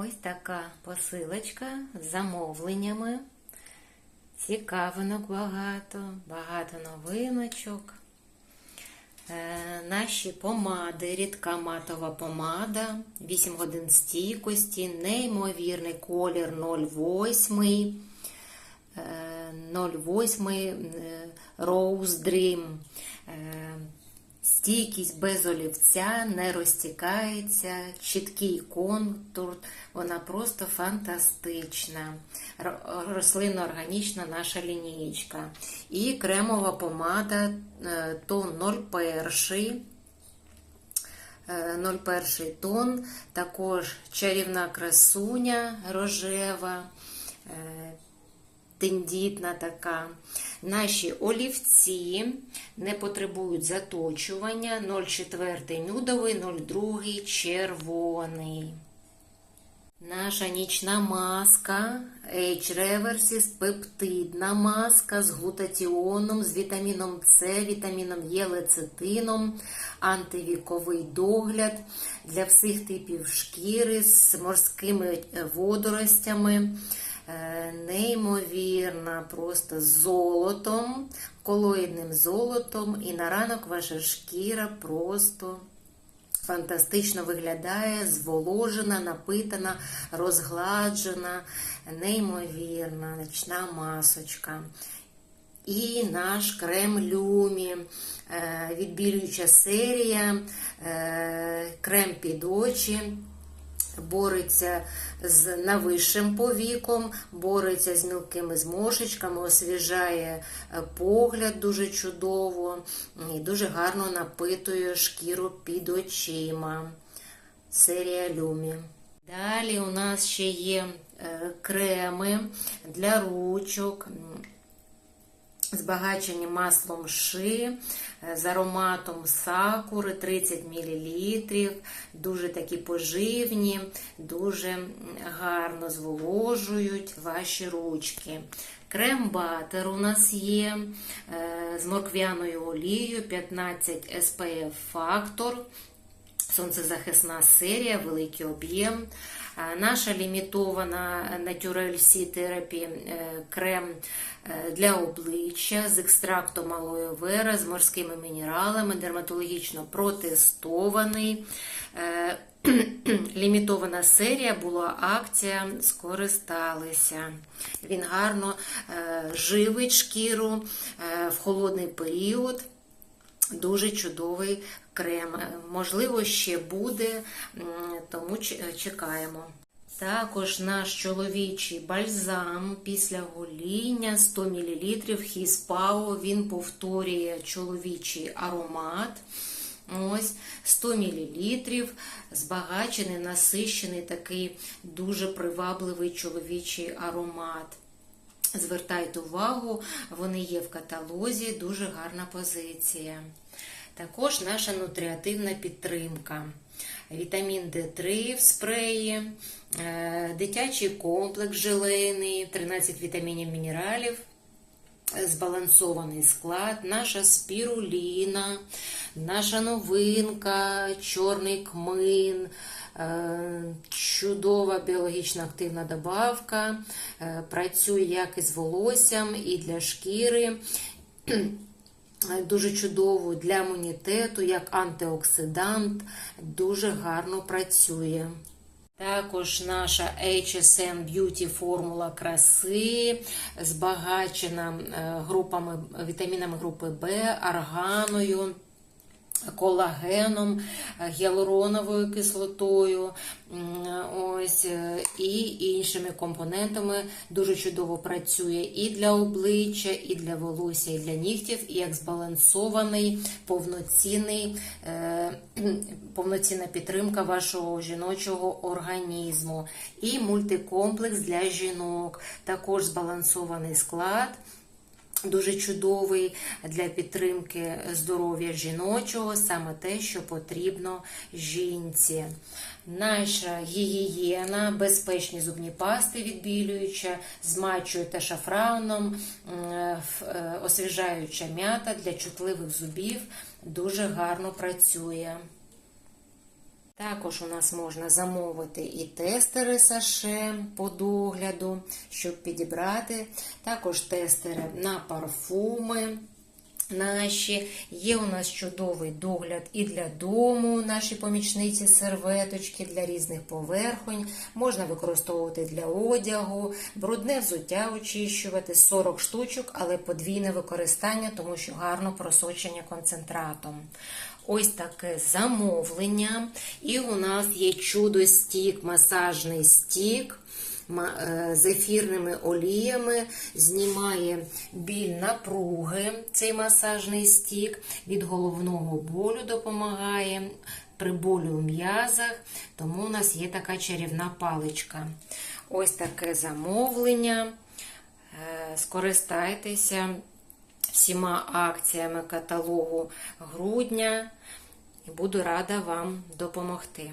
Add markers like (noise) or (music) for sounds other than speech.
Ось така посилочка з замовленнями. Цікавинок багато, багато новиночок. Е, наші помади, рідка матова помада, 8 годин стійкості, неймовірний колір 08, е, 08 е, Rose Dream. Стійкість без олівця, не розтікається, чіткий контур, вона просто фантастична. Р- Рослинно-органічна наша лінієчка. І кремова помада тон 01. е, 01 тон, також чарівна красуня рожева, е, тендітна така. Наші олівці не потребують заточування 0,4 нюдовий, 0,2 червоний. Наша нічна маска H Reversis пептидна маска з глутатіоном, з вітаміном С, вітаміном Е, лецитином, антивіковий догляд для всіх типів шкіри з морськими водоростями. Е, Неймовірна, просто золотом, колоїдним золотом, і на ранок ваша шкіра просто фантастично виглядає, зволожена, напитана, розгладжена, неймовірна, ночна масочка. І наш крем Люмі, е, відбілююча серія, е, крем під очі. Бореться з нависшим повіком, бореться з мілкими зморшечками, освіжає е, погляд дуже чудово і дуже гарно напитує шкіру під очима. Серія Люмі. Далі у нас ще є е, креми для ручок. Збагачені маслом ши е, з ароматом сакури 30 мл, дуже такі поживні, дуже гарно зволожують ваші ручки. Крем-батер у нас є е, з морквяною олією 15 SPF фактор. Сонцезахисна серія, великий об'єм. Наша лімітована Naturel C Therapy е, крем е, для обличчя з екстрактом алоє вера, з морськими мінералами, дерматологічно протестований. Е, (clears throat) Лімітована серія була акція, скористалися. Він гарно е, живить шкіру е, в холодний період. Дуже чудовий крем. Можливо, ще буде, тому чекаємо. Також наш чоловічий бальзам після гоління 100 мл хіспао. Він повторює чоловічий аромат. Ось 100 мл, збагачений, насищений такий дуже привабливий чоловічий аромат. Звертайте увагу, вони є в каталозі, дуже гарна позиція. Також наша нутріативна підтримка. Вітамін Д3 в спреї, е, дитячий комплекс желейний, 13 вітамінів мінералів, збалансований склад, наша спіруліна, наша новинка, чорний кмин, е, чудова біологічно активна добавка, е, працює як із волоссям, і для шкіри. (clears throat) Дуже чудово для імунітету, як антиоксидант, дуже гарно працює. Також наша HSN Beauty формула краси, збагачена е, групами, вітамінами групи В, арганою, колагеном, е, гіалуроновою кислотою, ось, е, і іншими компонентами дуже чудово працює і для обличчя, і для волосся, і для нігтів, і як збалансований, повноцінний, е, (clears throat) повноцінна підтримка вашого жіночого організму. І мультикомплекс для жінок, також збалансований склад. Дуже чудовий для підтримки здоров'я жіночого, саме те, що потрібно жінці. Наша гігієна, безпечні зубні пасти відбілююча, з матчою та шафраном, м, ф- е, освіжаюча м'ята для чутливих зубів дуже гарно працює. Також у нас можна замовити і тестери саше по догляду, щоб підібрати. Також тестери на парфуми наші. Є у нас чудовий догляд і для дому, наші помічниці, серветочки для різних поверхонь. Можна використовувати для одягу, брудне взуття очищувати, 40 штучок, але подвійне використання, тому що гарно просочення концентратом. Ось таке замовлення. І у нас є масажний стік ма- е, з ефірними оліями, знімає біль напруги, цей масажний стік, від головного болю допомагає, при болю в м'язах, тому у нас є така чарівна паличка. Ось таке замовлення. Е, Скористайтеся всіма акціями каталогу грудня буду рада вам допомогти.